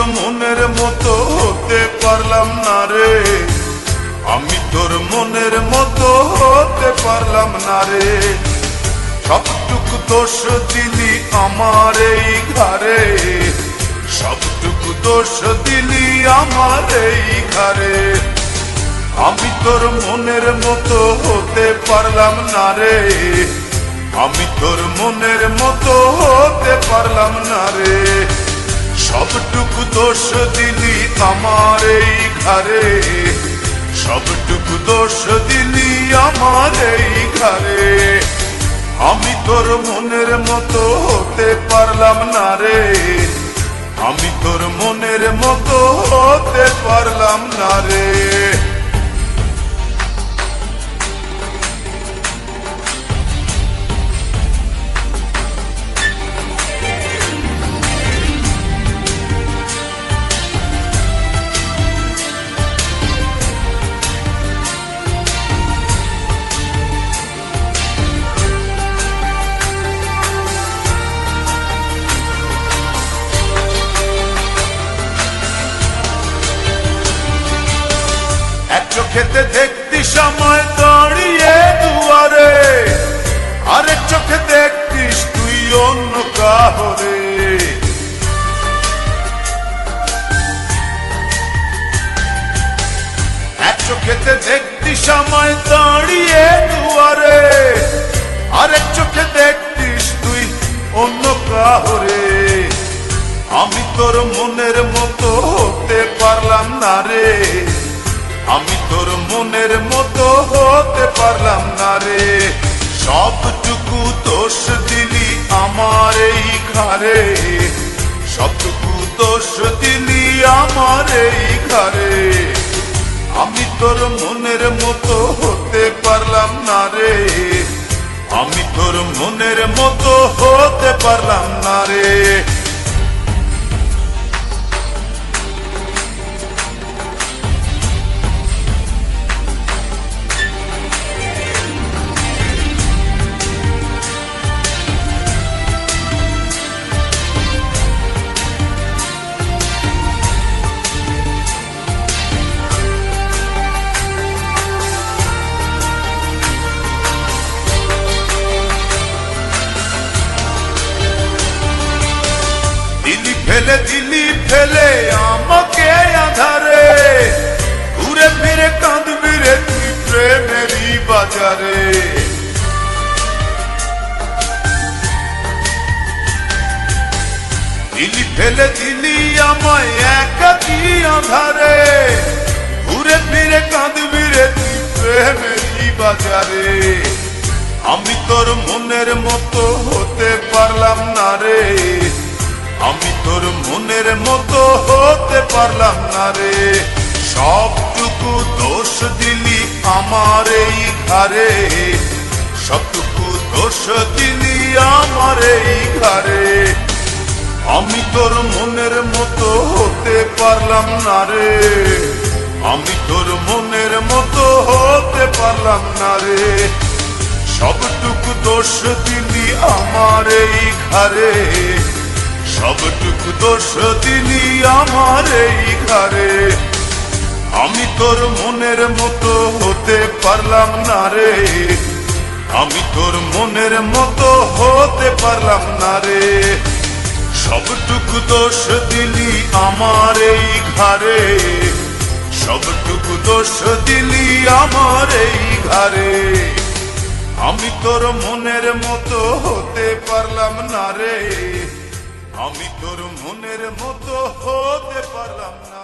তোর মনের মতো হতে পারলাম না রে। আমি তোর মনের মতো হতে পারলাম না রে। সবটুকু দোষ দিলি আমার এই ঘরে সবটুকু দোষ দিলি আমার এই ঘরে আমি তোর মনের মতো হতে পারলাম না রে। আমি তোর মনের মতো হতে পারলাম না রে। সবটুকু দোষ দিলি আমার এই ঘরে। সবটুকু দোষ দিলি আমার এই ঘরে। আমি তোর মনের মতো হতে পারলাম না রে। আমি তোর মনের মতো হতে পারলাম না রে। চোখেতে দেখতি সময় দাঁড়িয়ে দুয়ারে। আরেক চোখে দেখতিস তুই অন্য কাহরে। চোখেতে দেখতি সময় দাঁড়িয়ে দুয়ারে। আরেক চোখে দেখতিস তুই অন্য কাহরে। আমি তোর মনের মতো হতে পারলাম না রে। আমি তোর মনের মতো হতে পারলাম না রে। সবটুকু দোষ দিলি আমার এই ঘরে সবটুকু দোষ দিলি আমার এই ঘরে আমি তোর মনের মতো হতে পারলাম না রে। আমি তোর মনের মতো হতে পারলাম না রে। ফেলে দিলি ফেলে, আমাকে আধারে। ঘুরে ফিরে কাঁদবি রে তুই প্রেমেরই বাজারে। দিলি ফেলে, দিলি আমায় একাকি আধারে। ঘুরে ফিরে কাঁদবি রে তুই প্রেমেরই বাজারে। আমি তোর মনের মতো হতে পারলাম না রে। আমি তোর মনের মতো হতে পারলাম না রে। সবটুকু দোষ দিলি আমার এই ঘরে সবটুকু দোষ দিলি আমার এই ঘরে আমি তোর মনের মতো হতে পারলাম না রে। আমি তোর মনের মতো হতে পারলাম না রে। সবটুকু দোষ দিলি আমার এই ঘরে সবটুকু দোষ দিলি আমার এই ঘরে আমি তোর মনের মতো হতে পারলাম না রে। আমি তোর মনের মতো হতে পারলাম না রে। সবটুকু দোষ দিলি আমার এই ঘরে সবটুকু দোষ দিলি আমার এই ঘরে আমি তোর মনের মতো হতে পারলাম না রে। আমি তোর মনের মতো হতে পারলাম না।